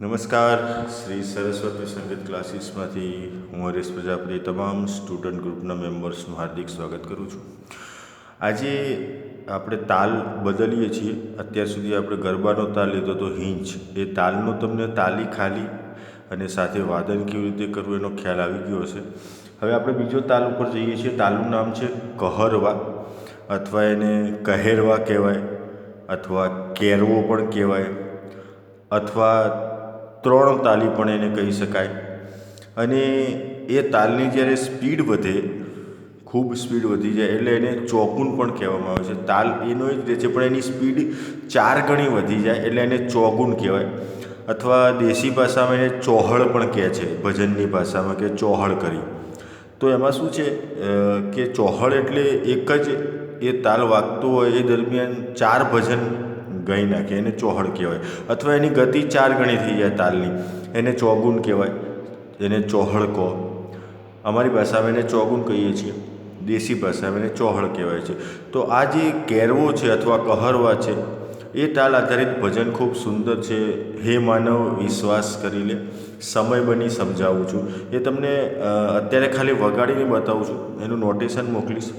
નમસ્કાર. શ્રી સરસ્વતી સંગીત ક્લાસીસમાંથી હું હરેશ પ્રજાપતિ, તમામ સ્ટુડન્ટ ગ્રુપના મેમ્બર્સનું હાર્દિક સ્વાગત કરું છું. આજે આપણે તાલ બદલીએ છીએ. અત્યાર સુધી આપણે ગરબાનો તાલ લીધો તો હિંચ. એ તાલનો તમને તાલી ખાલી અને સાથે વાદન કેવી રીતે કરવું એનો ખ્યાલ આવી ગયો હશે. હવે આપણે બીજો તાલ ઉપર જઈએ છીએ. તાલનું નામ છે કહરવા, અથવા એને કહેરવા કહેવાય, અથવા કેરવો પણ કહેવાય, અથવા ત્રણ તાલી પણ એને કહી શકાય. અને એ તાલની જ્યારે સ્પીડ વધે, ખૂબ સ્પીડ વધી જાય, એટલે એને ચોકુન પણ કહેવામાં આવે છે. તાલ એનો જ રહે છે, પણ એની સ્પીડ ચાર ગણી વધી જાય, એટલે એને ચોગુન કહેવાય. અથવા દેશી ભાષામાં એને ચોહળ પણ કહે છે, ભજનની ભાષામાં કે ચોહળ કરી. તો એમાં શું છે કે ચોહળ એટલે એક જ એ તાલ વાગતો હોય એ દરમિયાન ચાર ભજન ગઈ નાખે એને ચોહળ કહેવાય. અથવા એની ગતિ ચાર ગણી થઈ જાય તાલની. એને ચોગુન કહેવાય. એને ચોહળ કહો. અમારી ભાષામાં એને ચોગુન કહીએ છીએ. દેશી ભાષામાં એને ચોહળ કહેવાય છે. તો આ જે કેરવો છે અથવા કહરવા છે, એ તાલ આધારિત ભજન ખૂબ સુંદર છે. હે માનવ, વિશ્વાસ કરી લે. સમય બની સમજાવું છું. એ તમને અત્યારે ખાલી વગાડીને બતાવું છું. એનું નોટેશન મોકલીશ.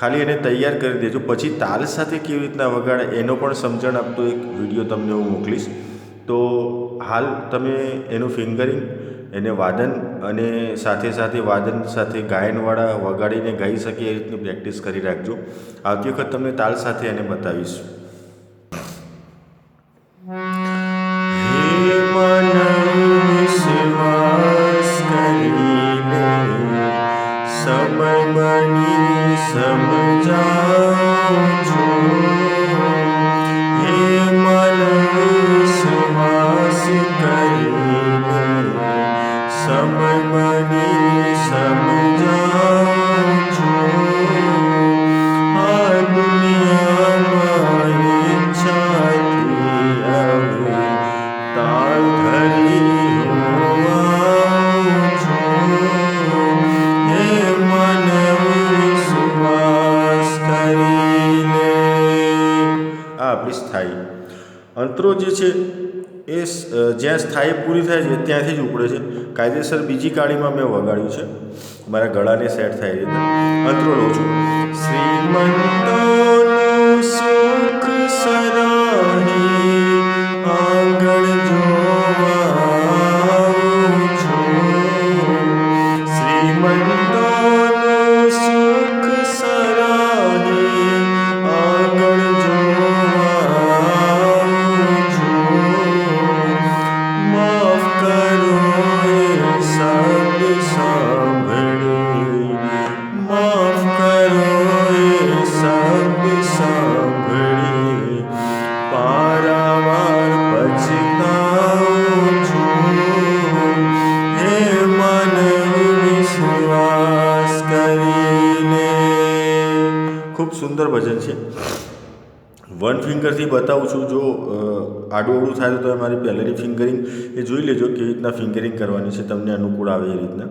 ખાલી એને તૈયાર કરી દેજો. પછી તાલ સાથે કેવી રીતના વગાડે એનો પણ સમજણ આપતો એક વીડિયો તમને હું મોકલીશ. તો હાલ તમે એનું ફિંગરિંગ એને વાદન અને સાથે સાથે વાદન સાથે ગાયનવાળા વગાડીને ગાઈ શકે એ રીતની પ્રેક્ટિસ કરી રાખજો. આવતી વખત તમને તાલ સાથે એને બતાવીશ. બની સમજાવું અંતરો જે છે, એ જ્યાં સ્થાયી પૂરી થાય છે, ત્યાંથી જ ઉપડે છે. કાયદેસર બીજી કાળીમાં મેં વગાડ્યું છે. મારા ગળાને સેટ થાય છે. અંતરો લઉં છું. શ્રીમંતોનું સુખ સરાહી સુંદર ભજન છે. વન ફિંગરથી બતાવું છું, જો આડું અવળું થાય તો તમે મારી પહેલેની ફિંગરિંગ એ જોઈ લેજો કેવી રીતના ફિંગરિંગ કરવાની છે, તમને અનુકૂળ આવે એ રીતના.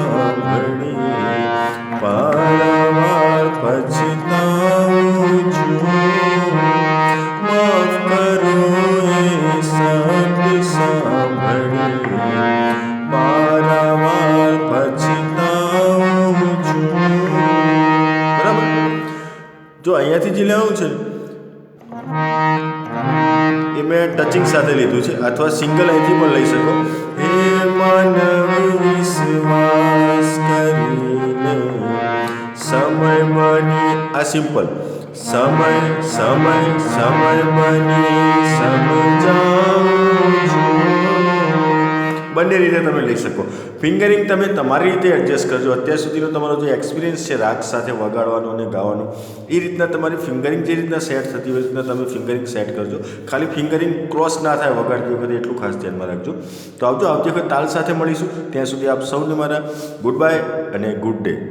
જો અહીંયાથી જે લેવાનું છે, એ મેં ટચિંગ સાથે લીધું છે, અથવા સિંગલ અહીંથી પણ લઈ શકો. હે માનવ વિશ્વાસ કરીને, સમય બની આ સિમ્પલ. સમય સમય સમય બની સમજાવું. બંને રીતે તમે લઈ શકો. ફિંગરિંગ તમે તમારી રીતે એડજસ્ટ કરજો. અત્યાર સુધીનો તમારો જે એક્સપિરિયન્સ છે, રાગ સાથે વગાડવાનો અને ગાવાનો, એ રીતના તમારી ફિંગરિંગ જે રીતના સેટ થતી હોય રીતના તમે ફિંગરિંગ સેટ કરજો. ખાલી ફિંગરિંગ ક્રોસ ના થાય, વગાડતી વખતે એટલું ખાસ ધ્યાનમાં રાખજો. તો આવજો, આવતી વખત તાલ સાથે મળીશું. ત્યાં સુધી આપ સૌને મારા ગુડ બાય અને ગુડ ડે